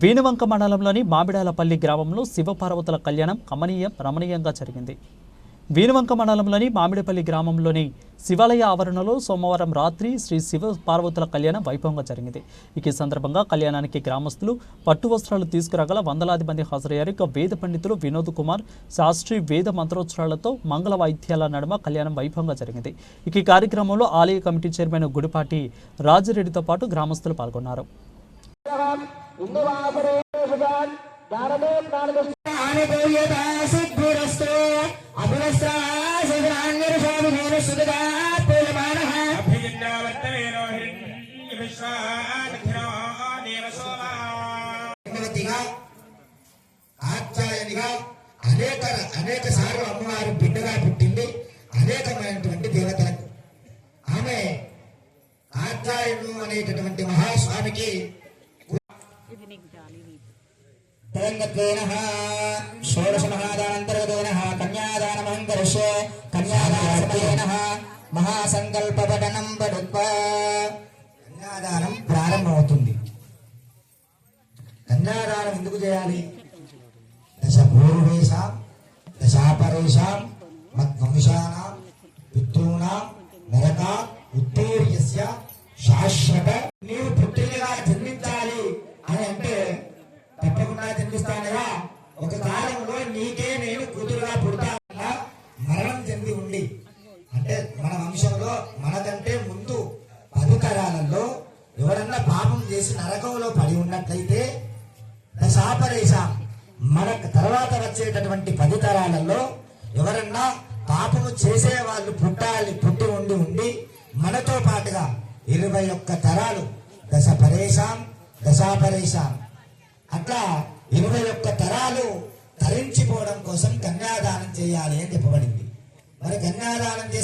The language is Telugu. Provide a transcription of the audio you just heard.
వీణవంక మండలంలోని మామిడాలపల్లి గ్రామంలో శివపార్వతుల కళ్యాణం కమనీయం రమణీయంగా జరిగింది. వీణవంక మండలంలోని మామిడిపల్లి గ్రామంలోని శివాలయ ఆవరణలో సోమవారం రాత్రి శ్రీ శివ పార్వతుల కళ్యాణం వైభవంగా జరిగింది. ఇక ఈ సందర్భంగా కళ్యాణానికి గ్రామస్తులు పట్టు వస్త్రాలు తీసుకురాగల వందలాది మంది హాజరయ్యారు. ఇక వేద పండితులు వినోద్ కుమార్ శాస్త్రి వేద మంత్రోత్సరాలతో మంగళ వాయిద్యాల నడుమ కళ్యాణం వైభవంగా జరిగింది. ఇక ఈ కార్యక్రమంలో ఆలయ కమిటీ చైర్మన్ గుడిపాటి రాజిరెడ్డితో పాటు గ్రామస్తులు పాల్గొన్నారు. ఆచార్యనిగా అనేక అనేక సార్లు అమ్మవారు బిడ్డగా పుట్టింది అనేకమైనటువంటి దేవతలకు. ఆమె ఆచార్యుడు అనేటటువంటి మహాస్వామికి తెలంగత్వేన షోడశ మహాదానంతర్గతేన కన్యాదానమహం కరిష్యే కన్యాదానసమయేన. మహాసంకల్ప పఠనం పడుత్వా కన్యాదానం ప్రారంభమవుతుంది. కన్యాదానం ఎందుకు చేయాలి? దశ పూర్వేషాం దశాపరేషాం మద్వంశానాం పితॄణాం నరకా ఉత్తేర్యస్య శాశ్వత. నీవు పుత్రులుగా జన్మించాలి అని అంటే జన్మిస్తానగా ఒక కాలంలో నీకే నేను కూతురుగా పుడతా మరణం చెంది ఉండి. అంటే మన వంశంలో మనకంటే ముందు పది తరాలలో ఎవరన్నా పాపం చేసి నరకంలో పడి ఉన్నట్లయితే దశాపరేషాం మన తర్వాత వచ్చేటటువంటి పది తరాలలో ఎవరన్నా పాపము చేసే వాళ్ళు పుట్టాలి పుట్టి ఉండి ఉండి మనతో పాటుగా ఇరవై ఒక్క తరాలు దశ పరేశాం దశాపరేషాం అట్లా ఇరవై ఒక్క తరాలు తరించిపోవడం కోసం కన్యాదానం చేయాలి అని చెప్పబడింది. మరి కన్యాదానం చేసి